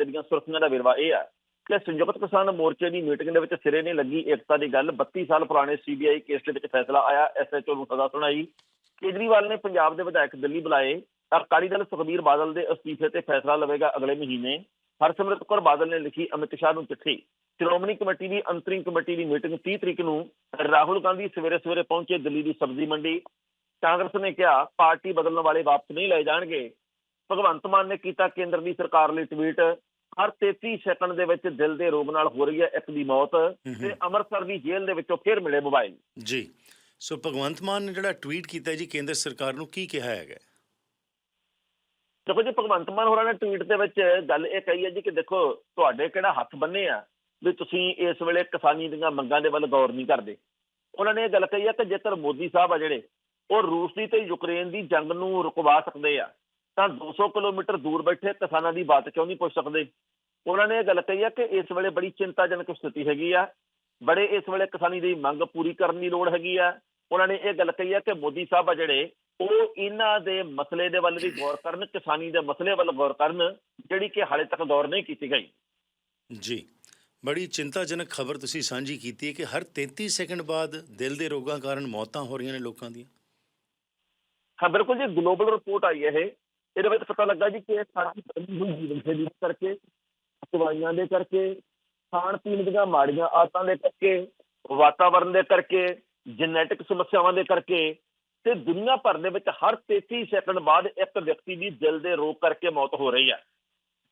ਅੱਜ ਦੀਆਂ ਸੁਰਖੀਆਂ ਦਾ ਵੇਰਵਾ ਇਹ ਹੈ ਕਿ ਸੰਯੁਕਤ ਕਿਸਾਨ ਮੋਰਚੇ ਦੀ ਮੀਟਿੰਗ ਦੇ ਵਿੱਚ ਸਿਰੇ ਨਹੀਂ ਲੱਗੀ। ਏਕਤਾ ਦੀ ਗੱਲ 32 ਸਾਲ ਪੁਰਾਣੇ ਸੀਬੀਆਈ ਕੇਸ ਦੇ ਵਿੱਚ ਫੈਸਲਾ ਆਇਆ। ਐਸਐਚਓ ਨੂੰ ਸਜ਼ਾ ਸੁਣਾਈ। ਕੇਜਰੀਵਾਲ ਨੇ ਪੰਜਾਬ ਦੇ ਵਿਧਾਇਕ ਦਿੱਲੀ ਬੁਲਾਏ। ਅਕਾਲੀ ਦਲ ਸੁਖਬੀਰ ਬਾਦਲ ਦੇ ਅਸਤੀਫੇ ਤੇ ਫੈਸਲਾ ਲਵੇਗਾ ਅਗਲੇ ਮਹੀਨੇ। ਹਰਸਿਮਰਤ ਕੌਰ ਬਾਦਲ ਨੇ ਲਿਖੀ ਅਮਿਤ ਸ਼ਾਹ ਨੂੰ ਚਿੱਠੀ। ਸ਼੍ਰੋਮਣੀ ਕਮੇਟੀ ਦੀ ਅੰਤਰਿੰਗ ਕਮੇਟੀ ਦੀ ਮੀਟਿੰਗ 30 ਤਰੀਕ ਨੂੰ ਰਾਹੁਲ ਗਾਂਧੀ ਸਵੇਰੇ ਸਵੇਰੇ ਪਹੁੰਚੇ ਦਿੱਲੀ ਦੀ ਸਬਜ਼ੀ ਮੰਡੀ। ਕਾਂਗਰਸ ਨੇ ਕਿਹਾ, ਪਾਰਟੀ ਬਦਲਣ ਵਾਲੇ ਵਾਪਸ ਨਹੀਂ ਲਏ ਜਾਣਗੇ। ਭਗਵੰਤ ਮਾਨ ਨੇ ਕੀਤਾ ਕੇਂਦਰ ਦੀ ਸਰਕਾਰ ਲਈ ਟਵੀਟ। ਹਰ 33 ਸੈਕਿੰਡ ਦੇ ਵਿੱਚ ਦਿਲ ਦੇ ਰੋਗ ਨਾਲ ਹੋ ਰਹੀ ਹੈ ਇੱਕ ਦੀ ਮੌਤ ਤੇ ਅੰਮ੍ਰਿਤਸਰ ਦੀ ਜੇਲ੍ਹ ਦੇ ਵਿੱਚੋਂ ਫਿਰ ਮਿਲੇ ਮੋਬਾਈਲ। ਜੀ। ਸੋ ਭਗਵੰਤ ਮਾਨ ਨੇ ਜਿਹੜਾ ਟਵੀਟ ਕੀਤਾ ਜੀ ਕੇਂਦਰ ਸਰਕਾਰ ਨੂੰ ਕੀ ਕਿਹਾ ਹੈਗਾ? ਦੇਖੋ ਜੀ ਭਗਵੰਤ ਮਾਨ ਹੋਰਾਂ ਨੇ ਟਵੀਟ ਦੇ ਵਿੱਚ ਗੱਲ ਇਹ ਕਹੀ ਹੈ ਜੀ ਕਿ ਦੇਖੋ ਤੁਹਾਡੇ ਕਿਹੜਾ ਹੱਥ ਬੰਨੇ ਆ ਵੀ ਤੁਸੀਂ ਇਸ ਵੇਲੇ ਕਿਸਾਨੀ ਦੀਆਂ ਮੰਗਾਂ ਦੇ ਵੱਲ ਗੌਰ ਨਹੀਂ ਕਰਦੇ। ਉਹਨਾਂ ਨੇ ਇਹ ਗੱਲ ਕਹੀ ਹੈ ਕਿ ਜੇਕਰ ਮੋਦੀ ਸਾਹਿਬ ਆ ਜਿਹੜੇ ਉਹ ਰੂਸ ਦੀ ਤੇ ਯੂਕਰੇਨ ਦੀ ਜੰਗ ਨੂੰ ਰੁਕਵਾ ਸਕਦੇ ਆ। ਤਾਂ 200 ਕਿਲੋਮੀਟਰ ਦੂਰ ਬੈਠੇ ਕਿਸਾਨਾਂ ਦੀ ਬਾਤ ਕਿਉਂ ਨਹੀਂ ਪੁੱਛ ਸਕਦੇ? ਉਹਨਾਂ ਨੇ ਇਹ ਗੱਲ ਕਹੀ ਹੈ ਕਿ ਇਸ ਵੇਲੇ ਬੜੀ ਚਿੰਤਾਜਨਕ ਸਥਿਤੀ ਹੈਗੀ ਆ। ਬੜੇ ਇਸ ਵੇਲੇ ਕਿਸਾਨੀ ਦੀ ਮੰਗ ਪੂਰੀ ਕਰਨ ਦੀ ਲੋੜ ਹੈਗੀ ਆ। ਉਹਨਾਂ ਨੇ ਇਹ ਗੱਲ ਕਹੀ ਹੈ ਕਿ ਮੋਦੀ ਸਾਹਿਬ ਆ ਜਿਹੜੇ ਉਹ ਇਹਨਾਂ ਦੇ ਮਸਲੇ ਦੇ ਵੱਲ ਵੀ ਗੌਰ ਕਰਨ ਕਿਸਾਨੀ ਦੇ ਮਸਲੇ ਵੱਲ ਗੌਰ ਕਰਨ ਜਿਹੜੀ ਕਿ ਹਾਲੇ ਤੱਕ ਗੌਰ ਨਹੀਂ ਕੀਤੀ ਗਈ। ਜੀ ਬੜੀ ਚਿੰਤਾਜਨਕ ਖਬਰ ਤੁਸੀਂ ਸਾਂਝੀ ਕੀਤੀ ਹੈ ਕਿ ਹਰ 33 ਸੈਕਿੰਡ ਬਾਅਦ ਦਿਲ ਦੇ ਰੋਗਾਂ ਕਾਰਨ ਮੌਤਾਂ ਹੋ ਰਹੀਆਂ ਨੇ ਲੋਕਾਂ ਦੀਆਂ। ਹਾਂ ਬਿਲਕੁਲ ਜੀ ਗਲੋਬਲ ਰਿਪੋਰਟ ਆਈ ਹੈ ਇਹ। ਇਹਦੇ ਵਿੱਚ ਪਤਾ ਲੱਗਾ ਜੀ ਕਿ ਇਹ ਸਾਡੀ ਜੀਵਨ ਸ਼ੈਲੀ ਕਰਕੇ ਦਵਾਈਆਂ ਦੇ ਕਰਕੇ, ਖਾਣ ਪੀਣ ਦੀਆਂ ਮਾੜੀਆਂ ਆਦਤਾਂ ਦੇ ਕਰਕੇ ਵਾਤਾਵਰਣ ਦੇ ਕਰਕੇ ਜੈਨੇਟਿਕ ਸਮੱਸਿਆਵਾਂ ਦੇ ਕਰਕੇ ਤੇ ਦੁਨੀਆ ਭਰ ਦੇ ਵਿੱਚ ਹਰ 33 ਸੈਕਿੰਡ ਬਾਅਦ ਇੱਕ ਵਿਅਕਤੀ ਦੀ ਦਿਲ ਦੇ ਰੋਗ ਕਰਕੇ ਮੌਤ ਹੋ ਰਹੀ ਹੈ।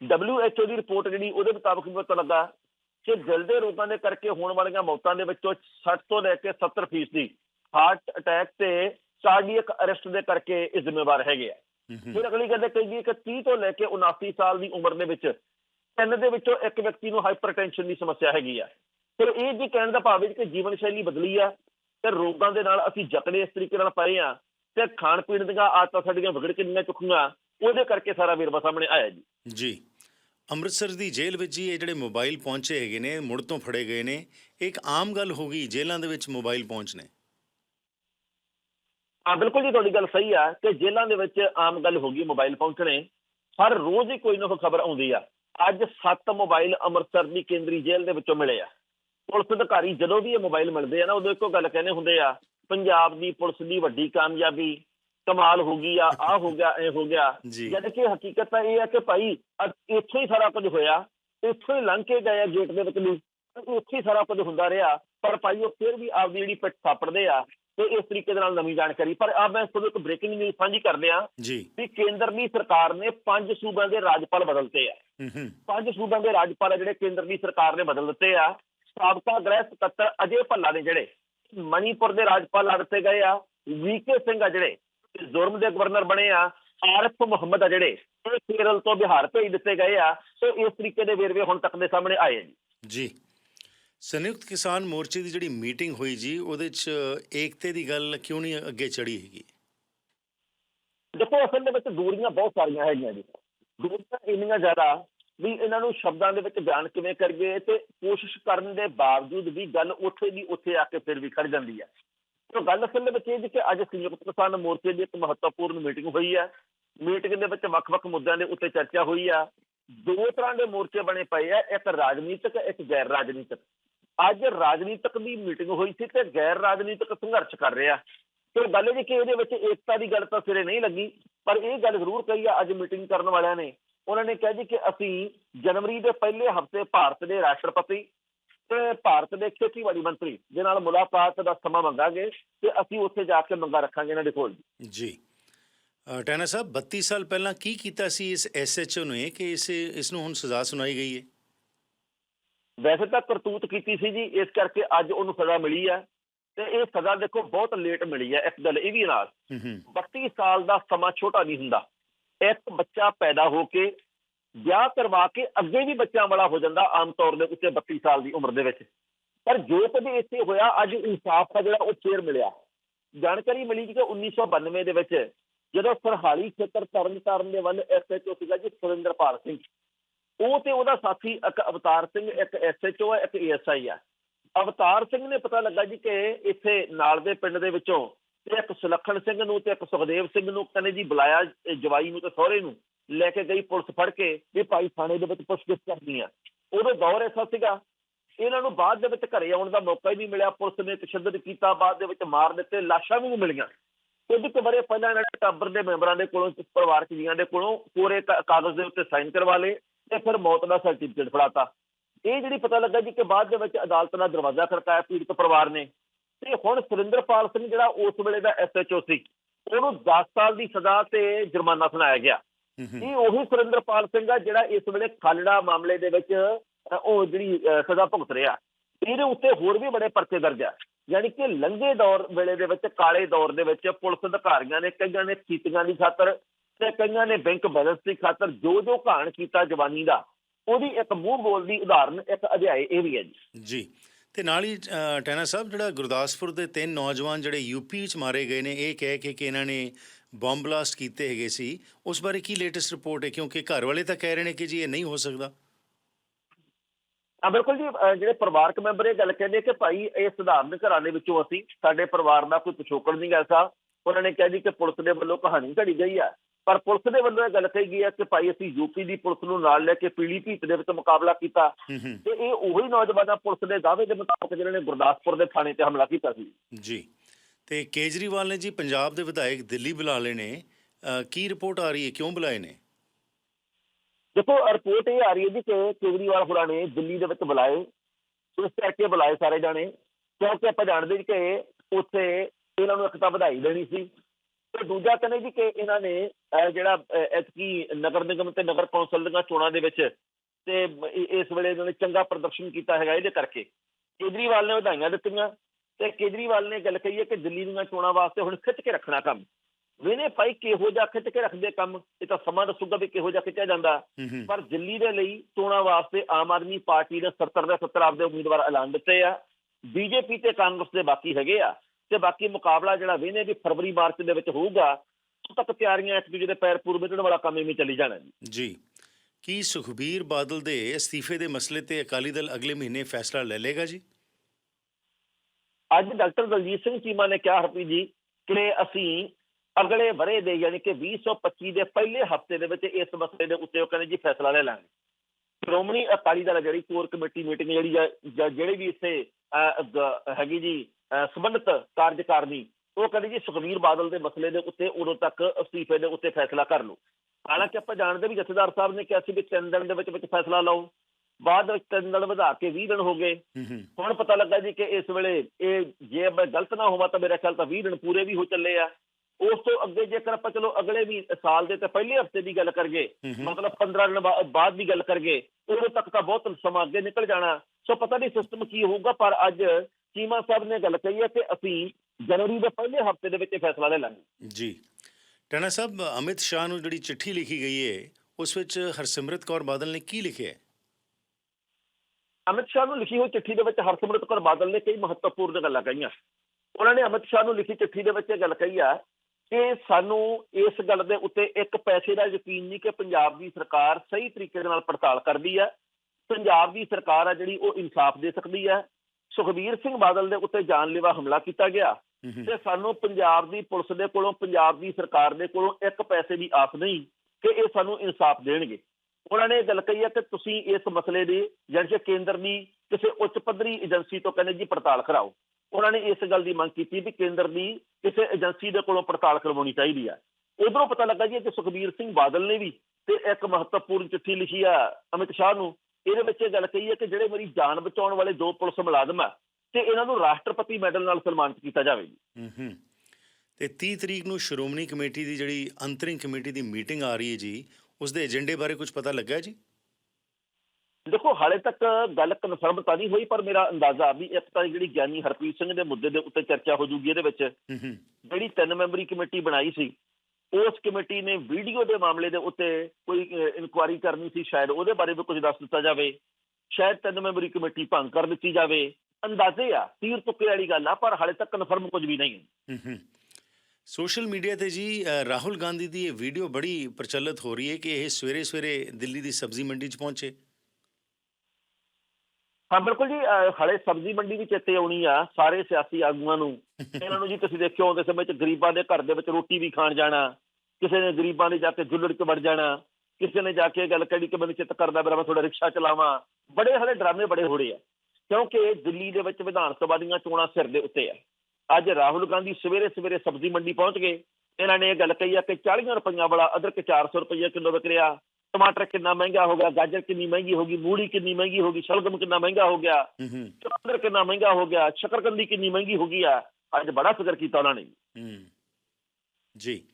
WHO ਦੀ ਰਿਪੋਰਟ ਜਿਹੜੀ ਉਹਦੇ ਮੁਤਾਬਕ ਵੀ ਪਤਾ ਲੱਗਾ ਕਿ ਦਿਲ ਦੇ ਰੋਗਾਂ ਦੇ ਕਰਕੇ ਹੋਣ ਵਾਲੀਆਂ ਮੌਤਾਂ ਦੇ ਵਿੱਚੋਂ 60 ਤੋਂ ਲੈ ਕੇ 70% ਫੀਸਦੀ ਹਾਰਟ ਅਟੈਕ ਤੇ ਕਾਰਡੀਅਕ ਅਰੈਸਟ ਦੇ ਕਰਕੇ ਇਹ ਜ਼ਿੰਮੇਵਾਰ ਹੈਗੇ ਆ। ਫਿਰ ਅਗਲੀ ਗੱਲ ਕਹੀਏ ਕਿ 30 ਤੋਂ ਲੈ ਕੇ 79 ਸਾਲ ਦੀ ਉਮਰ ਦੇ ਵਿੱਚ ਤਿੰਨ ਦੇ ਵਿੱਚੋਂ ਇੱਕ ਵਿਅਕਤੀ ਨੂੰ ਹਾਈਪਰਟੈਂਸ਼ਨ ਦੀ ਸਮੱਸਿਆ ਹੈਗੀ ਆ। ਫਿਰ ਇਹ ਜੀ ਕਹਿਣ ਦਾ ਭਾਵ ਹੈ ਕਿ ਜੀਵਨ ਸ਼ੈਲੀ ਬਦਲੀ ਆ ਤੇ ਰੋਗਾਂ ਦੇ ਨਾਲ ਅਸੀਂ ਜਕੜੇ ਇਸ ਤਰੀਕੇ ਨਾਲ ਪਏ ਆ ਤੇ ਖਾਣ ਪੀਣ ਦੀਆਂ ਆਦਤਾਂ ਸਾਡੀਆਂ ਵਿਗੜ ਕਿੰਨੀਆਂ ਚੁੱਕੀਆਂ ਉਹਦੇ ਕਰਕੇ ਸਾਰਾ ਵੇਰਵਾ ਸਾਹਮਣੇ ਆਇਆ ਜੀ। ਜੀ। ਅੰਮ੍ਰਿਤਸਰ ਦੀ ਜੇਲ੍ਹ ਵਿੱਚ ਹੀ ਇਹ ਜਿਹੜੇ ਮੋਬਾਈਲ ਪਹੁੰਚੇ ਹੈਗੇ ਨੇ ਮੁੜ ਤੋਂ ਫੜੇ ਗਏ ਨੇ ਇੱਕ ਆਮ ਗੱਲ ਹੋ ਗਈ ਜੇਲ੍ਹਾਂ ਦੇ ਵਿੱਚ ਮੋਬਾਈਲ ਪਹੁੰਚਣੇ। ਹਾਂ ਬਿਲਕੁਲ ਜੀ ਤੁਹਾਡੀ ਗੱਲ ਸਹੀ ਆ ਕਿ ਜੇਲ੍ਹਾਂ ਦੇ ਵਿੱਚ ਆਮ ਗੱਲ ਹੋ ਗਈ ਮੋਬਾਈਲ ਪਹੁੰਚਣੇ। ਹਰ ਰੋਜ਼ ਹੀ ਕੋਈ ਨਾ ਕੋਈ ਖਬਰ ਆਉਂਦੀ ਆ। ਅੱਜ 7 ਮੋਬਾਈਲ ਅੰਮ੍ਰਿਤਸਰ ਦੀ ਕੇਂਦਰੀ ਜੇਲ੍ਹ ਦੇ ਵਿੱਚੋਂ ਮਿਲੇ ਆ। ਪੁਲਿਸ ਅਧਿਕਾਰੀ ਜਦੋਂ ਵੀ ਇਹ ਮੋਬਾਈਲ ਮਿਲਦੇ ਆ ਨਾ ਉਦੋਂ ਇੱਕੋ ਗੱਲ ਕਹਿੰਦੇ ਹੁੰਦੇ ਆ ਪੰਜਾਬ ਦੀ ਪੁਲਿਸ ਦੀ ਵੱਡੀ ਕਾਮਯਾਬੀ ਕਮਾਲ ਹੋ ਗਈ ਆ ਆ ਹੋ ਗਿਆ ਐ ਹੋ ਗਿਆ। ਜਦ ਕਿ ਹਕੀਕਤ ਤਾਂ ਇਹ ਆ ਕਿ ਭਾਈ ਇੱਥੋਂ ਹੀ ਸਾਰਾ ਕੁਝ ਹੋਇਆ ਇੱਥੋਂ ਹੀ ਲੰਘ ਕੇ ਗਏ ਆ ਗੇਟ ਦੇ ਵਿੱਚ ਨੂੰ ਉੱਥੇ ਹੀ ਸਾਰਾ ਕੁਝ ਹੁੰਦਾ ਰਿਹਾ ਪਰ ਭਾਈ ਉਹ ਫਿਰ ਵੀ ਆਪਦੀ ਜਿਹੜੀ ਪਿੱਠ ਥਾਪੜਦੇ ਆ ਤੇ ਇਸ ਤਰੀਕੇ ਦੇ ਨਾਲ ਨਵੀਂ ਜਾਣਕਾਰੀ। ਪਰ ਆ ਮੈਂ ਤੁਹਾਨੂੰ ਇੱਕ ਬ੍ਰੇਕਿੰਗ ਨਿਊਜ਼ ਸਾਂਝੀ ਕਰਦੇ ਆ ਵੀ ਕੇਂਦਰ ਦੀ ਸਰਕਾਰ ਨੇ ਪੰਜ ਸੂਬਿਆਂ ਦੇ ਰਾਜਪਾਲ ਬਦਲਤੇ ਆ। ਪੰਜ ਸੂਬਿਆਂ ਦੇ ਰਾਜਪਾਲ ਜਿਹੜੇ ਕੇਂਦਰ ਦੀ ਸਰਕਾਰ ਨੇ ਬਦਲ ਦਿੱਤੇ ਆ। ਸਾਬਕਾ ਗ੍ਰਹਿ ਸਕੱਤਰ ਅਜੇ ਭੱਲਾ ਨੇ ਜਿਹੜੇ ਮਣੀਪੁਰ ਦੇ ਰਾਜਪਾਲ ਲਾ ਦਿੱਤੇ ਗਏ ਆ। ਵੀਕੇ ਸਿੰਘ ਆ ਜਿਹੜੇ ਜ਼ੁਰਮ ਦੇ ਗਵਰਨਰ ਬਣੇ ਆ। ਆਰਿਫ ਮੁਹੰਮਦ ਆ ਜਿਹੜੇ ਇਹ ਕੇਰਲ ਤੋਂ ਬਿਹਾਰ ਭੇਜ ਦਿੱਤੇ ਗਏ ਆ। ਤੇ ਇਸ ਤਰੀਕੇ ਦੇ ਵੇਰਵੇ ਹੁਣ ਤੱਕ ਦੇ ਸਾਹਮਣੇ ਆਏ ਜੀ। ਸੰਯੁਕਤ ਕਿਸਾਨ ਮੋਰਚੇ ਦੀ ਜਿਹੜੀ ਮੀਟਿੰਗ ਹੋਈ ਜੀ, ਉਹਦੇ 'ਚ ਏਕਤੇ ਦੀ ਗੱਲ ਕਿਉਂ ਨਹੀਂ ਅੱਗੇ ਚੜੀ ਹੈਗੀ? ਦੇਖੋ, ਅਸਲ ਦੇ ਵਿੱਚ ਦੂਰੀਆਂ ਬਹੁਤ ਸਾਰੀਆਂ ਹੈਗੀਆਂ ਜੀ। ਦੂਰੀਆਂ ਇੰਨੀਆਂ ਜ਼ਿਆਦਾ ਵੀ ਇਹਨਾਂ ਨੂੰ ਸ਼ਬਦਾਂ ਦੇ ਵਿੱਚ ਬਿਆਨ ਕਿਵੇਂ ਕਰੀਏ ਤੇ ਕੋਸ਼ਿਸ਼ ਕਰਨ ਦੇ ਬਾਵਜੂਦ ਵੀ ਗੱਲ ਉੱਥੇ ਦੀ ਉੱਥੇ ਆ ਕੇ ਫਿਰ ਵੀ ਖੜ ਜਾਂਦੀ ਹੈ। ਤਾਂ ਗੱਲ ਅਸਲ ਦੇ ਵਿੱਚ ਇਹ ਜੀ ਕਿ ਅੱਜ ਸੰਯੁਕਤ ਕਿਸਾਨ ਮੋਰਚੇ ਦੀ ਇੱਕ ਮਹੱਤਵਪੂਰਨ ਮੀਟਿੰਗ ਹੋਈ ਹੈ। ਮੀਟਿੰਗ ਦੇ ਵਿੱਚ ਵੱਖ-ਵੱਖ ਮੁੱਦਿਆਂ ਦੇ ਉੱਤੇ ਚਰਚਾ ਹੋਈ ਆ ਦੋ ਤਰ੍ਹਾਂ ਦੇ ਮੋਰਚੇ ਬਣੇ ਪਏ ਆ ਇੱਕ ਰਾਜਨੀਤਿਕ, ਇੱਕ ਗੈਰ ਰਾਜਨੀਤਿਕ ਅੱਜ ਰਾਜਨੀਤਿਕ ਦੀ ਮੀਟਿੰਗ ਹੋਈ ਸੀ ਤੇ ਗੈਰ ਰਾਜਨੀਤਿਕ ਸੰਘਰਸ਼ ਕਰ ਰਿਹਾ। ਤੇ ਗੱਲ ਇਹ ਜੀ ਕਿ ਇਹਦੇ ਵਿੱਚ ਏਕਤਾ ਦੀ ਗੱਲ ਤਾਂ ਸਿਰੇ ਨਹੀਂ ਲੱਗੀ, ਪਰ ਇਹ ਗੱਲ ਜ਼ਰੂਰ ਕਹੀ ਆ, ਅੱਜ ਮੀਟਿੰਗ ਕਰਨ ਵਾਲਿਆਂ ਨੇ। ਉਹਨਾਂ ਨੇ ਕਿਹਾ ਜੀ ਕਿ ਅਸੀਂ ਜਨਵਰੀ ਦੇ ਪਹਿਲੇ ਹਫ਼ਤੇ ਭਾਰਤ ਦੇ ਰਾਸ਼ਟਰਪਤੀ ਤੇ ਭਾਰਤ ਦੇ ਖੇਤੀਬਾੜੀ ਮੰਤਰੀ ਦੇ ਨਾਲ ਮੁਲਾਕਾਤ ਦਾ ਸਮਾਂ ਮੰਗਾਂਗੇ ਤੇ ਅਸੀਂ ਉੱਥੇ ਜਾ ਕੇ ਮੰਗਾ ਰੱਖਾਂਗੇ ਇਹਨਾਂ ਦੇ ਕੋਲ। ਜੀ। ਟੈਨਾ ਸਾਹਿਬ 32 ਸਾਲ ਪਹਿਲਾਂ ਕੀ ਕੀਤਾ ਸੀ ਇਸ ਐਸਐਚਓ ਨੇ ਕਿ ਇਸ ਇਸ ਨੂੰ ਹੁਣ ਸਜ਼ਾ ਸੁਣਾਈ ਗਈ ਹੈ? ਵੈਸੇ ਤਾਂ ਕਰਤੂਤ ਕੀਤੀ ਸੀ ਜੀ ਇਸ ਕਰਕੇ ਅੱਜ ਉਹਨੂੰ ਸਜ਼ਾ ਮਿਲੀ ਹੈ ਤੇ ਇਹ ਸਜ਼ਾ ਦੇਖੋ ਬਹੁਤ ਲੇਟ ਮਿਲੀ ਹੈ ਇੱਕ ਗੱਲ ਇਹ ਵੀ ਨਾਲ। ਹੂੰ ਹੂੰ। 32 ਸਾਲ ਦਾ ਸਮਾਂ ਛੋਟਾ ਨਹੀਂ ਹੁੰਦਾ। ਇੱਕ ਬੱਚਾ ਪੈਦਾ ਹੋ ਕੇ ਵਿਆਹ ਕਰਵਾ ਕੇ ਅੱਗੇ ਵੀ ਬੱਚਿਆਂ ਵਾਲਾ ਹੋ ਜਾਂਦਾ ਆਮ ਤੌਰ ਦੇ ਉੱਤੇ 32 ਸਾਲ ਦੀ ਉਮਰ ਦੇ ਵਿੱਚ। ਪਰ ਜੋ ਕਦੇ ਇੱਥੇ ਹੋਇਆ ਅੱਜ ਇਨਸਾਫ ਦਾ ਜਿਹੜਾ ਉਹ ਚੇਰ ਮਿਲਿਆ। ਜਾਣਕਾਰੀ ਮਿਲੀ ਕਿ 1992 ਦੇ ਵਿੱਚ ਜਦੋਂ ਸਰਹਾਲੀ ਖੇਤਰ ਤਰਨ ਤਾਰਨ ਦੇ ਵੱਲ ਐਸਐਚਓ ਸੀਗਾ ਜੀ ਸੁਰਿੰਦਰਪਾਲ ਸਿੰਘ। ਉਹ ਤੇ ਉਹਦਾ ਸਾਥੀ ਇੱਕ ਅਵਤਾਰ ਸਿੰਘ, ਇੱਕ ਐਸਐਚਓ ਹੈ, ਇੱਕ ਏਐਸਆਈ ਆ ਅਵਤਾਰ ਸਿੰਘ ਨੇ ਪਤਾ ਲੱਗਾ ਜੀ ਕਿ ਇੱਥੇ ਨਾਲ ਦੇ ਪਿੰਡ ਦੇ ਵਿੱਚੋਂ ਤੇ ਇੱਕ ਸੁਲੱਖਣ ਸਿੰਘ ਨੂੰ ਤੇ ਇੱਕ ਸੁਖਦੇਵ ਸਿੰਘ ਨੂੰ ਕਹਿੰਦੇ ਜੀ ਬੁਲਾਇਆ ਜਵਾਈ ਨੂੰ ਤੇ ਸਹੁਰੇ ਨੂੰ ਲੈ ਕੇ ਗਈ ਪੁਲਿਸ ਫੜ ਕੇ ਵੀ ਭਾਈ ਥਾਣੇ ਦੇ ਵਿੱਚ ਪੁੱਛਗਿੱਛ ਕਰਨੀ ਆ। ਉਦੋਂ ਦੌਰ ਐਸਾ ਸੀਗਾ, ਇਹਨਾਂ ਨੂੰ ਬਾਅਦ ਦੇ ਵਿੱਚ ਘਰੇ ਆਉਣ ਦਾ ਮੌਕਾ ਹੀ ਨਹੀਂ ਮਿਲਿਆ। ਪੁਲਿਸ ਨੇ ਤਸ਼ੱਦਦ ਕੀਤਾ, ਬਾਅਦ ਦੇ ਵਿੱਚ ਮਾਰ ਦਿੱਤੇ, ਲਾਸ਼ਾਂ ਵੀ ਮਿਲੀਆਂ। ਕੁਝ ਕੁ ਬਰੇ ਪਹਿਲਾਂ ਇਹਨਾਂ ਨੇ ਟੱਬਰ ਦੇ ਮੈਂਬਰਾਂ ਦੇ ਕੋਲੋਂ, ਪਰਿਵਾਰਕ ਜੀਆਂ ਦੇ ਕੋਲੋਂ ਪੂਰੇ ਕਾ- ਕਾਗਜ਼ ਦੇ ਉੱਤੇ ਸਾਈਨ ਕਰਵਾ ਲਏ। ਤੇ ਫਿਰ ਮੌਤ ਦਾ ਸਰਟੀਫਿਕੇਟ ਫੜਾਤਾ। ਇਹ ਜਿਹੜੀ ਪਤਾ ਲੱਗਾ ਜੀ ਕਿ ਬਾਅਦ ਦੇ ਵਿੱਚ ਅਦਾਲਤ ਦਾ ਦਰਵਾਜ਼ਾ ਖੜਕਾਇਆ ਪੀੜਤ ਪਰਿਵਾਰ ਨੇ। ਤੇ ਹੁਣ ਸੁਰਿੰਦਰਪਾਲ ਸਿੰਘ ਜਿਹੜਾ ਉਸ ਵੇਲੇ ਦਾ ਐਸਐਚਓ ਸੀ ਉਹਨੂੰ 10 ਸਾਲ ਦੀ ਸਜ਼ਾ ਤੇ ਜੁਰਮਾਨਾ ਸੁਣਾਇਆ ਗਿਆ। ਇਹ ਉਹੀ ਸੁਰਿੰਦਰਪਾਲ ਸਿੰਘ ਆ ਜਿਹੜਾ ਇਸ ਵੇਲੇ ਖਾਲੜਾ ਮਾਮਲੇ ਦੇ ਵਿੱਚ ਉਹ ਜਿਹੜੀ ਸਜ਼ਾ ਭੁਗਤ ਰਿਹਾ। ਇਹਦੇ ਉੱਤੇ ਹੋਰ ਵੀ ਬੜੇ ਪਰਚੇ ਦਰਜ ਆ। ਯਾਨੀ ਕਿ ਲੰਘੇ ਦੌਰ ਵੇਲੇ ਦੇ ਵਿੱਚ ਕਾਲੇ ਦੌਰ ਦੇ ਵਿੱਚ ਪੁਲਿਸ ਅਧਿਕਾਰੀਆਂ ਨੇ ਕਈਆਂ ਨੇ ਕੀਤੀਆਂ ਦੀ ਖਾਤਰ ਤੇ ਕਈਆਂ ਨੇ ਬੈਂਕ ਬੈਲੈਂਸ ਦੀ ਖਾਤਰ ਜੋ ਜੋ ਘਾਣ ਕੀਤਾ ਜਵਾਨੀ ਦਾ ਉਹਦੀ ਇੱਕ ਮੂੰਹ ਬੋਲ ਦੀ ਉਦਾਹਰਨ ਇੱਕ ਅਧਿਆਏ ਇਹ ਵੀ ਹੈ ਜੀ। ਜੀ। ਤੇ ਨਾਲ ਹੀ ਟੈਨਾ ਸਾਹਿਬ ਜਿਹੜਾ ਗੁਰਦਾਸਪੁਰ ਦੇ ਤਿੰਨ ਨੌਜਵਾਨ ਜਿਹੜੇ ਯੂਪੀ ਵਿੱਚ ਮਾਰੇ ਗਏ ਨੇ ਇਹ ਕਹਿ ਕੇ ਕਿ ਇਹਨਾਂ ਨੇ ਬੰਬ ਬਲਾਸਟ ਕੀਤੇ ਹੈਗੇ ਸੀ ਉਸ ਬਾਰੇ ਕੀ ਲੇਟੈਸਟ ਰਿਪੋਰਟ ਹੈ? ਕਿਉਂਕਿ ਘਰ ਵਾਲੇ ਤਾਂ ਕਹਿ ਰਹੇ ਨੇ ਕਿ ਜੀ ਇਹ ਨਹੀਂ ਹੋ ਸਕਦਾ। ਆ ਬਿਲਕੁਲ ਜੀ ਜਿਹੜੇ ਪਰਿਵਾਰਕ ਮੈਂਬਰ ਇਹ ਗੱਲ ਕਹਿੰਦੇ ਕਿ ਭਾਈ ਇਹ ਸਧਾਰਨ ਘਰਾਂ ਦੇ ਵਿੱਚੋਂ ਅਸੀਂ ਸਾਡੇ ਪਰਿਵਾਰ ਦਾ ਕੋਈ ਪਿਛੋਕੜ ਨਹੀਂ ਐਸਾ ਉਹਨਾਂ ਨੇ ਕਿਹਾ ਜੀ ਕਿ ਪੁਲਿਸ ਦੇ ਵੱਲੋਂ ਕਹਾਣੀ ਘੜੀ ਗਈ ਆ। ਪਰ ਪੁਲਿਸ ਦੇ ਵੱਲੋਂ ਇਹ ਗੱਲ ਕਹੀ ਗਈ ਹੈ ਕਿ ਭਾਈ ਅਸੀਂ ਯੂਪੀ ਦੀ ਪੁਲਿਸ ਨੂੰ ਨਾਲ ਲੈ ਕੇ ਪੀਲੀ ਭੀਤ ਦੇ ਵਿੱਚ ਮੁਕਾਬਲਾ ਕੀਤਾ। ਤੇ ਇਹ ਉਹੀ ਨੌਜਵਾਨਾਂ ਪੁਲਿਸ ਦੇ ਦਾਅਵੇ ਦੇ ਮੁਤਾਬਕ ਜਿਹਨਾਂ ਨੇ ਗੁਰਦਾਸਪੁਰ ਦੇ ਥਾਣੇ ਤੇ ਹਮਲਾ ਕੀਤਾ ਸੀ। ਜੀ। ਤੇ ਕੇਜਰੀਵਾਲ ਨੇ ਜੀ ਪੰਜਾਬ ਦੇ ਵਿਧਾਇਕ ਦਿੱਲੀ ਬੁਲਾ ਲਏ ਨੇ। ਕੀ ਰਿਪੋਰਟ ਆ ਰਹੀ ਹੈ? ਕਿਉਂ ਬੁਲਾਏ ਨੇ? ਦੇਖੋ ਰਿਪੋਰਟ ਇਹ ਆ ਰਹੀ ਹੈ ਜੀ ਕਿ ਕੇਜਰੀਵਾਲ ਹੋਰਾਂ ਨੇ ਦਿੱਲੀ ਦੇ ਵਿੱਚ ਬੁਲਾਏ। ਉਸ ਕਰਕੇ ਬੁਲਾਏ ਸਾਰੇ ਜਾਣੇ। ਕਿਉਂਕਿ ਆਪਾਂ ਜਾਣਦੇ ਜੀ ਕਿ ਉੱਥੇ ਇਹਨਾਂ ਨੂੰ ਇੱਕ ਤਾਂ ਵਧਾਈ ਦੇਣੀ ਸੀ। ਤੇ ਦੂਜਾ ਕਹਿੰਦੇ ਜੀ ਕਿ ਇਹਨਾਂ ਨੇ ਜਿਹੜਾ ਐਤਕੀ ਨਗਰ ਨਿਗਮ ਤੇ ਨਗਰ ਕੌਂਸਲ ਦੀਆਂ ਚੋਣਾਂ ਦੇ ਵਿੱਚ ਤੇ ਇਸ ਵੇਲੇ ਇਹਨਾਂ ਨੇ ਚੰਗਾ ਪ੍ਰਦਰਸ਼ਨ ਕੀਤਾ ਹੈਗਾ ਇਹਦੇ ਕਰਕੇ। ਕੇਜਰੀਵਾਲ ਨੇ ਵਧਾਈਆਂ ਦਿੱਤੀਆਂ ਤੇ ਕੇਜਰੀਵਾਲ ਨੇ ਗੱਲ ਕਹੀ ਹੈ ਕਿ ਦਿੱਲੀ ਦੀਆਂ ਚੋਣਾਂ ਵਾਸਤੇ ਹੁਣ ਖਿੱਚ ਕੇ ਰੱਖਣਾ ਕੰਮ। ਵੇਨੇ ਭਾਈ ਕਿਹੋ ਜਿਹਾ ਖਿੱਚ ਕੇ ਰੱਖਦੇ ਕੰਮ? ਇਹ ਤਾਂ ਸਮਾਂ ਦੱਸੂਗਾ ਵੀ ਕਿਹੋ ਜਿਹਾ ਖਿੱਚਿਆ ਜਾਂਦਾ। ਪਰ ਦਿੱਲੀ ਦੇ ਲਈ ਚੋਣਾਂ ਵਾਸਤੇ ਆਮ ਆਦਮੀ ਪਾਰਟੀ ਨੇ 70 ਦੇ 70 ਆਪਦੇ ਉਮੀਦਵਾਰ ਐਲਾਨ ਦਿੱਤੇ ਆ। ਬੀਜੇਪੀ ਤੇ ਕਾਂਗਰਸ ਦੇ ਬਾਕੀ ਹੈਗੇ ਆ। ਤੇ ਬਾਕੀ ਮੁਕਾਬਲਾ ਜਿਹੜਾ ਵੇਨੇ ਵੀ ਫਰਵਰੀ ਮਾਰਚ ਦੇ ਵਿੱਚ ਹੋਊਗਾ ਤੱਕ ਤਿਆਰੀਆਂ ਇੱਕ ਦੂਜੇ ਦੇ ਪੈਰ ਪੂਰ ਮਿਟਣ ਵਾਲਾ ਕੰਮ ਇਵੇਂ ਚੱਲੀ ਜਾਣਾ ਜੀ। ਜੀ। ਕੀ ਸੁਖਬੀਰ ਬਾਦਲ ਦੇ ਅਸਤੀਫੇ ਦੇ ਮਸਲੇ ਤੇ ਅਕਾਲੀ ਦਲ ਅਗਲੇ ਮਹੀਨੇ ਫੈਸਲਾ ਲੈ ਲੇਗਾ ਜੀ? ਅੱਜ ਡਾਕਟਰ ਦਲਜੀਤ ਸਿੰਘ ਚੀਮਾ ਨੇ ਕਿਹਾ ਹਰਪੀ ਜੀ ਕਿ ਅਸੀਂ ਅਗਲੇ ਬਰੇ ਦੇ ਯਾਨੀ ਕਿ 2025 ਦੇ ਪਹਿਲੇ ਹਫ਼ਤੇ ਦੇ ਵਿੱਚ ਇਸ ਮਸਲੇ ਦੇ ਉੱਤੇ ਉਹ ਕਹਿੰਦੇ ਜੀ ਫੈਸਲਾ ਲੈ ਲਾਂਗੇ। ਸ਼੍ਰੋਮਣੀ ਅਕਾਲੀ ਦਲ ਜਿਹੜੀ ਕੋਰ ਕਮੇਟੀ ਮੀਟਿੰਗ ਜਿਹੜੀ ਜਿਹੜੇ ਵੀ ਇੱਥੇ ਹੈਗੀ ਜੀ ਸੰਬੰਧਿਤ ਕਾਰਜਕਾਰਨੀ ਉਹ ਕਹਿੰਦੇ ਜੀ ਸੁਖਵੀਰ ਬਾਦਲ ਦੇ ਮਸਲੇ ਦੇ ਉੱਤੇ ਉਦੋਂ ਤੱਕ ਅਸਤੀਫੇ ਦੇ ਉੱਤੇ ਫੈਸਲਾ ਕਰ ਲਓ। ਹਾਲਾਂਕਿ ਆਪਾਂ ਜਾਣਦੇ ਵੀ ਜਥੇਦਾਰ ਸਾਹਿਬ ਨੇ ਕਿਹਾ ਸੀ ਵੀ ਤਿੰਨ ਦਿਨ ਦੇ ਵਿੱਚ ਵਿੱਚ ਫੈਸਲਾ ਲਓ। ਬਾਅਦ ਵਿੱਚ ਤਿੰਨ ਦਿਨ ਵਧਾ ਕੇ 20 ਦਿਨ ਹੋ ਗਏ। ਹੁਣ ਪਤਾ ਲੱਗਾ ਜੀ ਕਿ ਇਸ ਵੇਲੇ ਇਹ ਜੇ ਮੈਂ ਗਲਤ ਨਾ ਹੋਵਾਂ ਤਾਂ ਮੇਰਾ ਖਿਆਲ ਤਾਂ 20 ਦਿਨ ਪੂਰੇ ਵੀ ਹੋ ਚੱਲੇ ਆ। ਉਸ ਤੋਂ ਅੱਗੇ ਜੇਕਰ ਆਪਾਂ ਚਲੋ ਅਗਲੇ ਵੀ ਸਾਲ ਦੇ ਤੇ ਪਹਿਲੇ ਹਫ਼ਤੇ ਦੀ ਗੱਲ ਕਰਗੇ। ਮਤਲਬ 15 ਦਿਨ ਬਾਅਦ ਦੀ ਗੱਲ ਕਰਗੇ ਉਦੋਂ ਤੱਕ ਤਾਂ ਬਹੁਤ ਸਮਾਂ ਅੱਗੇ ਨਿਕਲ ਜਾਣਾ। ਸੋ ਪਤਾ ਨਹੀਂ ਸਿਸਟਮ ਕੀ ਹੋਊਗਾ ਪਰ ਅੱਜ ਚੀਮਾ ਸਾਹਿਬ ਨੇ ਗੱਲ ਕਹੀ ਹੈ ਕਿ ਅਸੀਂ ਜਨਵਰੀ ਦੇ ਪਹਿਲੇ ਹਫ਼ਤੇ ਦੇ ਵਿੱਚ ਇਹ ਫੈਸਲਾ ਲੈ ਲਾਂਗੇ। ਜੀ। ਟਾਣਾ ਸਾਹਿਬ ਅਮਿਤ ਸ਼ਾਹ ਨੂੰ ਜਿਹੜੀ ਚਿੱਠੀ ਲਿਖੀ ਗਈ ਹੈ ਉਸ ਵਿੱਚ ਹਰਸਿਮਰਤ ਕੌਰ ਬਾਦਲ ਨੇ ਕੀ ਲਿਖਿਆ ਹੈ ਅਮਿਤ ਸ਼ਾਹ ਨੂੰ ਲਿਖੀ ਹੋਈ ਚਿੱਠੀ ਦੇ ਵਿੱਚ ਹਰਸਿਮਰਤ ਕੌਰ ਬਾਦਲ ਨੇ ਕਈ ਮਹੱਤਵਪੂਰਨ ਗੱਲਾਂ ਕਹੀਆਂ। ਉਹਨਾਂ ਨੇ ਅਮਿਤ ਸ਼ਾਹ ਨੂੰ ਲਿਖੀ ਚਿੱਠੀ ਦੇ ਵਿੱਚ ਇਹ ਗੱਲ ਕਹੀ ਆ ਕਿ ਸਾਨੂੰ ਇਸ ਗੱਲ ਦੇ ਉੱਤੇ ਇੱਕ ਪੈਸੇ ਦਾ ਯਕੀਨ ਨਹੀਂ ਕਿ ਪੰਜਾਬ ਦੀ ਸਰਕਾਰ ਸਹੀ ਤਰੀਕੇ ਦੇ ਨਾਲ ਪੜਤਾਲ ਕਰਦੀ ਹੈ ਪੰਜਾਬ ਦੀ ਸਰਕਾਰ ਆ ਜਿਹੜੀ ਉਹ ਇਨਸਾਫ ਦੇ ਸਕਦੀ ਹੈ ਸੁਖਬੀਰ ਸਿੰਘ ਬਾਦਲ ਦੇ ਉੱਤੇ ਜਾਨਲੇਵਾ ਹਮਲਾ ਕੀਤਾ ਗਿਆ ਤੇ ਸਾਨੂੰ ਪੰਜਾਬ ਦੀ ਪੁਲਿਸ ਦੇ ਕੋਲੋਂ ਪੰਜਾਬ ਦੀ ਸਰਕਾਰ ਦੇ ਕੋਲੋਂ ਇੱਕ ਪੈਸੇ ਦੀ ਆਸ ਨਹੀਂ ਕਿ ਇਹ ਸਾਨੂੰ ਇਨਸਾਫ ਦੇਣਗੇ। ਉਹਨਾਂ ਨੇ ਇਹ ਗੱਲ ਕਹੀ ਹੈ ਕਿ ਤੁਸੀਂ ਇਸ ਮਸਲੇ ਦੀ ਜਾਣੀ ਕਿ ਕੇਂਦਰ ਦੀ ਕਿਸੇ ਉੱਚ ਪੱਧਰੀ ਏਜੰਸੀ ਤੋਂ ਕਹਿੰਦੇ ਜੀ ਪੜਤਾਲ ਕਰਾਓ। ਉਹਨਾਂ ਨੇ ਇਸ ਗੱਲ ਦੀ ਮੰਗ ਕੀਤੀ ਵੀ ਕੇਂਦਰ ਦੀ ਕਿਸੇ ਏਜੰਸੀ ਦੇ ਕੋਲੋਂ ਪੜਤਾਲ ਕਰਵਾਉਣੀ ਚਾਹੀਦੀ ਹੈ। ਉਧਰੋਂ ਪਤਾ ਲੱਗਾ ਜੀ ਕਿ ਸੁਖਬੀਰ ਸਿੰਘ ਬਾਦਲ ਨੇ ਵੀ ਤੇ ਇੱਕ ਮਹੱਤਵਪੂਰਨ ਚਿੱਠੀ ਲਿਖੀ ਆ ਅਮਿਤ ਸ਼ਾਹ ਨੂੰ ਇਹਦੇ ਵਿੱਚ ਇਹ ਗੱਲ ਕਹੀ ਹੈ ਕਿ ਜਿਹੜੇ ਮੇਰੀ ਜਾਨ ਬਚਾਉਣ ਵਾਲੇ ਦੋ ਪੁਲਿਸ ਮੁਲਾਜ਼ਮ ਆ ਤੇ ਇਹਨਾਂ ਨੂੰ ਰਾਸ਼ਟਰਪਤੀ ਮੈਡਲ ਨਾਲ ਸਨਮਾਨਿਤ ਕੀਤਾ ਜਾਵੇ ਜੀ। ਹੂੰ ਤੇ 30 ਤਰੀਕ ਨੂੰ ਸ਼੍ਰੋਮਣੀ ਕਮੇਟੀ ਦੀ ਜਿਹੜੀ ਅੰਤਰਿੰਗ ਕਮੇਟੀ ਦੀ ਮੀਟਿੰਗ ਆ ਰਹੀ ਹੈ ਜੀ ਉਸ ਦੇ ਏਜੰਡੇ ਬਾਰੇ ਕੁਝ ਪਤਾ ਲੱਗਾ ਜੀ? ਦੇਖੋ ਹਾਲੇ ਤੱਕ ਗੱਲ ਕਨਫਰਮ ਤਾਂ ਨਹੀਂ ਹੋਈ ਪਰ ਮੇਰਾ ਅੰਦਾਜ਼ਾ ਵੀ ਇੱਕ ਤਾਂ ਜਿਹੜੀ ਗਿਆਨੀ ਹਰਪ੍ਰੀਤ ਸਿੰਘ ਦੇ ਮੁੱਦੇ ਦੇ ਉੱਤੇ ਚਰਚਾ ਹੋ ਜੂਗੀ ਇਹਦੇ ਵਿੱਚ। ਜਿਹੜੀ ਤਿੰਨ ਮੈਂਬਰੀ ਕਮੇਟੀ ਬਣਾਈ ਸੀ ਉਸ ਕਮੇਟੀ ਨੇ ਵੀਡੀਓ ਦੇ ਮਾਮਲੇ ਦੇ ਉੱਤੇ ਕੋਈ ਇਨਕੁਆਇਰੀ ਕਰਨੀ ਸੀ ਸ਼ਾਇਦ ਉਹਦੇ ਬਾਰੇ ਵੀ ਕੁਝ ਦੱਸ ਦਿੱਤਾ ਜਾਵੇ। ਸ਼ਾਇਦ ਤਿੰਨ ਮੈਂਬਰੀ ਕਮੇਟੀ ਭੰਗ ਕਰ ਦਿੱਤੀ ਜਾਵੇ। ਅੰਦਾਜ਼ੇ ਆ ਤੀਰ ਤੁੱਕੇ ਵਾਲੀ ਗੱਲ ਆ ਪਰ ਹਾਲੇ ਤੱਕ ਕਨਫਰਮ ਕੁਝ ਵੀ ਨਹੀਂ ਹੈ। ਸੋਸ਼ਲ ਮੀਡੀਆ ਤੇ ਜੀ ਰਾਹੁਲ ਗਾਂਧੀ ਦੀ ਇਹ ਵੀਡੀਓ ਬੜੀ ਪ੍ਰਚਲਿਤ ਹੋ ਰਹੀ ਹੈ ਕਿ ਇਹ ਸਵੇਰੇ ਸਵੇਰੇ ਦਿੱਲੀ ਦੀ ਸਬਜ਼ੀ ਮੰਡੀ 'ਚ ਪਹੁੰਚੇ। ਹਾਂ ਬਿਲਕੁਲ ਜੀ ਹਾਲੇ ਸਬਜ਼ੀ ਮੰਡੀ ਵੀ ਚੇਤੇ ਆਉਣੀ ਆ ਸਾਰੇ ਸਿਆਸੀ ਆਗੂਆਂ ਨੂੰ। ਇਹਨਾਂ ਨੂੰ ਜੀ ਤੁਸੀਂ ਦੇਖਿਓ ਆਉਂਦੇ ਸਮੇਂ ਚ ਗਰੀਬਾਂ ਦੇ ਘਰ ਦੇ ਵਿੱਚ ਰੋਟੀ ਵੀ ਖਾਣ ਜਾਣਾ। ਕਿਸੇ ਨੇ ਗਰੀਬਾਂ ਦੇ ਜਾ ਕੇ ਜੁੱਲੜ 'ਚ ਵੜ ਜਾਣਾ ਕਿਸੇ ਨੇ ਜਾ ਕੇ ਗੱਲ ਕਹੀ ਕਿ ਮੈਨੂੰ ਚਿੱਤ ਕਰਦਾ ਮੇਰਾ ਮੈਂ ਤੁਹਾਡਾ ਰਿਕਸ਼ਾ ਚਲਾਵਾਂ। ਬੜੇ ਹਲੇ ਡਰਾਮੇ ਬੜੇ ਹੋ ਰਹੇ ਆ। ਕਿਉਂਕਿ ਦਿੱਲੀ ਦੇ ਵਿੱਚ ਵਿਧਾਨ ਸਭਾ ਦੀਆਂ ਚੋਣਾਂ ਸਿਰ ਦੇ ਉੱਤੇ ਆ। ਅੱਜ ਰਾਹੁਲ ਗਾਂਧੀ ਸਵੇਰੇ ਸਵੇਰੇ ਸਬਜ਼ੀ ਮੰਡੀ ਪਹੁੰਚ ਗਏ। ਇਹਨਾਂ ਨੇ ਇਹ ਗੱਲ ਕਹੀ ਆ ਕਿ 40 ਰੁਪਈਆ ਵਾਲਾ ਅਦਰਕ 400 ਰੁਪਈਆ ਕਿਲੋ ਵਿਕ ਰਿਹਾ। ਟਮਾਟਰ ਕਿੰਨਾ ਮਹਿੰਗਾ ਹੋ ਗਿਆ ਗਾਜਰ ਕਿੰਨੀ ਮਹਿੰਗੀ ਹੋ ਗਈ ਮੂਲੀ ਕਿੰਨੀ ਮਹਿੰਗੀ ਹੋ ਗਈ ਸ਼ਲਗਮ ਕਿੰਨਾ ਮਹਿੰਗਾ ਹੋ ਗਿਆ। ਚੁਕੰਦਰ ਕਿੰਨਾ ਮਹਿੰਗਾ ਹੋ ਗਿਆ ਸ਼ਕਰਕੰਦੀ ਕਿੰਨੀ ਮਹਿੰਗੀ ਹੋ ਗਈ ਆ। ਅੱਜ ਬੜਾ ਫਿਕਰ ਕੀਤਾ ਉਹਨਾਂ ਨੇ। ਜੀ।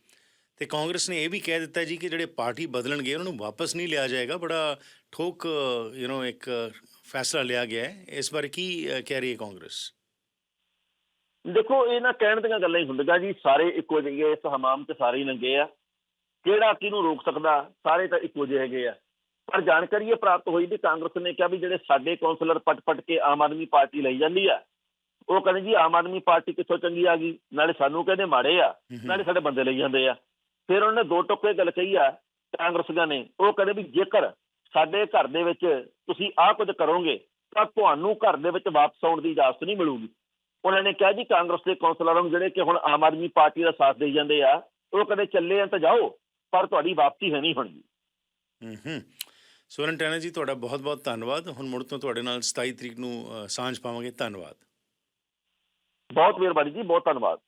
ਤੇ ਕਾਂਗਰਸ ਨੇ ਇਹ ਵੀ ਕਹਿ ਦਿੱਤਾ ਜੀ ਕਿ ਜਿਹੜੇ ਪਾਰਟੀ ਬਦਲਣਗੇ ਉਹਨਾਂ ਨੂੰ ਵਾਪਸ ਨਹੀਂ ਲਿਆ ਜਾਏਗਾ। ਬੜਾ ਠੋਕ ਯੂ نو ਇੱਕ ਫੈਸਲਾ ਲਿਆ ਗਿਆ ਹੈ। ਇਸ ਬਾਰੇ ਕੀ ਕਹਿ ਰਹੀ ਹੈ ਕਾਂਗਰਸ? ਦੇਖੋ ਇਹ ਨਾ ਕਹਿਣ ਦੀਆਂ ਗੱਲਾਂ ਹੀ ਹੁੰਦੀਆਂ ਜੀ। ਸਾਰੇ ਇੱਕੋ ਜਿਹੇ ਇਸ ਹਮਾਮ 'ਚ ਸਾਰੇ ਹੀ ਲੰਗੇ ਆ। ਕਿਹੜਾ ਕਿਹਨੂੰ ਰੋਕ ਸਕਦਾ? ਸਾਰੇ ਤਾਂ ਇੱਕੋ ਜਿਹੇ ਹੈਗੇ ਆ। ਪਰ ਜਾਣਕਾਰੀ ਇਹ ਪ੍ਰਾਪਤ ਹੋਈ ਵੀ ਕਾਂਗਰਸ ਨੇ ਕਿਹਾ ਵੀ ਜਿਹੜੇ ਸਾਡੇ ਕੌਂਸਲਰ ਪਟ-ਪਟ ਕੇ ਆਮ ਆਦਮੀ ਪਾਰਟੀ ਲਈ ਜਾਂਦੀ ਆ ਉਹ ਕਹਿੰਦੇ ਜੀ ਆਮ ਆਦਮੀ ਪਾਰਟੀ ਕਿੱਥੋਂ ਚੰਗੀ ਆ ਗਈ? ਨਾਲੇ ਸਾਨੂੰ ਕਹਿੰਦੇ ਮਾੜੇ ਆ। ਨਾਲੇ ਸਾਡੇ ਬੰਦੇ ਲਈ ਜਾਂਦੇ ਆ। ਫਿਰ ਉਹਨੇ ਦੋ ਟੁੱਕੇ ਗੱਲ ਕਹੀ ਆ ਕਾਂਗਰਸੀਆਂ ਨੇ। ਉਹ ਕਹਿੰਦੇ ਵੀ ਜੇਕਰ ਸਾਡੇ ਘਰ ਦੇ ਵਿੱਚ ਤੁਸੀਂ ਆਹ ਕੁਝ ਕਰੋਗੇ ਤਾਂ ਤੁਹਾਨੂੰ ਘਰ ਦੇ ਵਿੱਚ ਵਾਪਸ ਆਉਣ ਦੀ ਇਜਾਜ਼ਤ ਨਹੀਂ ਮਿਲੂਗੀ। ਉਹਨਾਂ ਨੇ ਕਿਹਾ ਜੀ ਕਾਂਗਰਸ ਦੇ ਕੌਂਸਲਰਾਂ ਨੂੰ ਜਿਹੜੇ ਕਿ ਹੁਣ ਆਮ ਆਦਮੀ ਪਾਰਟੀ ਦਾ ਸਾਥ ਦੇਈ ਜਾਂਦੇ ਆ ਉਹ ਕਹਿੰਦੇ ਚੱਲੇ ਆ ਤਾਂ ਜਾਓ ਪਰ ਤੁਹਾਡੀ ਵਾਪਸੀ ਹੈ ਨਹੀਂ ਹੋਣੀ। ਹੂੰ ਹੂੰ ਸੋਰਨ ਟੈਨਾ ਜੀ ਤੁਹਾਡਾ ਬਹੁਤ ਬਹੁਤ ਧੰਨਵਾਦ। ਹੁਣ ਮੁੜ ਤੋਂ ਤੁਹਾਡੇ ਨਾਲ 27 ਤਰੀਕ ਨੂੰ ਸਾਂਝ ਪਾਵਾਂਗੇ। ਧੰਨਵਾਦ। ਬਹੁਤ ਮਿਹਰਬਾਨੀ ਜੀ ਬਹੁਤ ਧੰਨਵਾਦ।